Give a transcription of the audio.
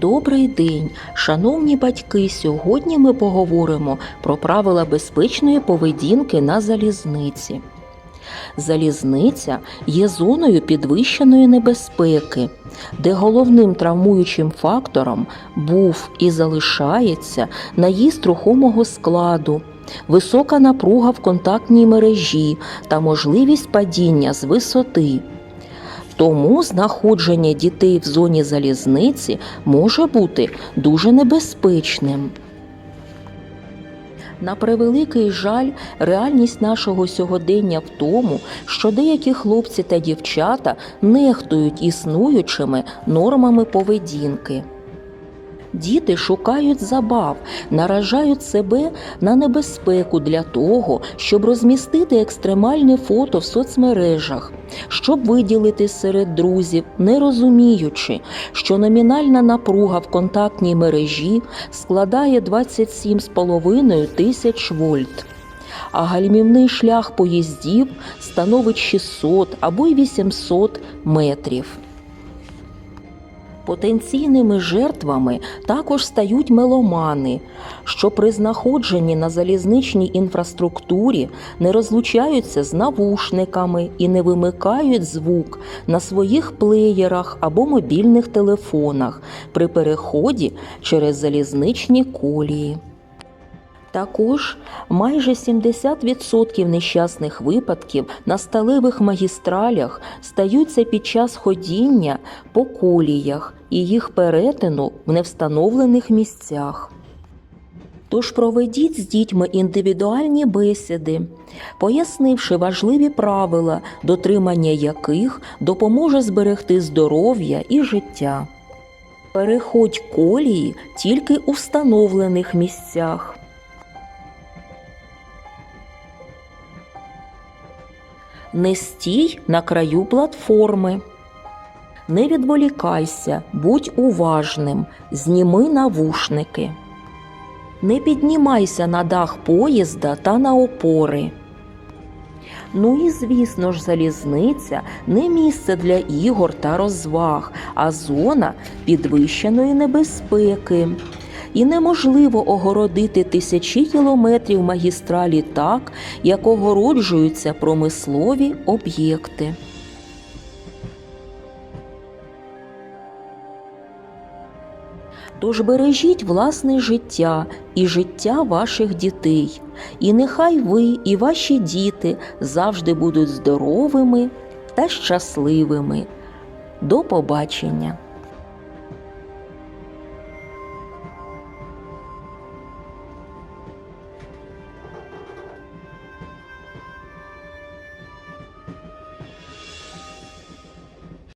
Добрий день, шановні батьки. Сьогодні ми поговоримо про правила безпечної поведінки на залізниці. Залізниця є зоною підвищеної небезпеки, де головним травмуючим фактором був і залишається наїзд рухомого складу, висока напруга в контактній мережі та можливість падіння з висоти. Тому знаходження дітей в зоні залізниці може бути дуже небезпечним. На превеликий жаль, реальність нашого сьогодення в тому, що деякі хлопці та дівчата нехтують існуючими нормами поведінки. Діти шукають забав, наражають себе на небезпеку для того, щоб розмістити екстремальне фото в соцмережах, щоб виділити серед друзів, не розуміючи, що номінальна напруга в контактній мережі складає 27,5 тисяч вольт. А гальмівний шлях поїздів становить 600 або й 800 метрів. Потенційними жертвами також стають меломани, що при знаходженні на залізничній інфраструктурі не розлучаються з навушниками і не вимикають звук на своїх плеєрах або мобільних телефонах при переході через залізничні колії. Також майже 70% нещасних випадків на сталевих магістралях стаються під час ходіння по коліях і їх перетину в невстановлених місцях. Тож проведіть з дітьми індивідуальні бесіди, пояснивши важливі правила, дотримання яких допоможе зберегти здоров'я і життя. Переходь колії тільки у встановлених місцях. Не стій на краю платформи. Не відволікайся, будь уважним, зніми навушники. Не піднімайся на дах поїзда та на опори. Ну і звісно ж, залізниця не місце для ігор та розваг, а зона підвищеної небезпеки. І неможливо огородити тисячі кілометрів магістралі так, як огороджуються промислові об'єкти. Тож бережіть власне життя і життя ваших дітей, і нехай ви і ваші діти завжди будуть здоровими та щасливими. До побачення!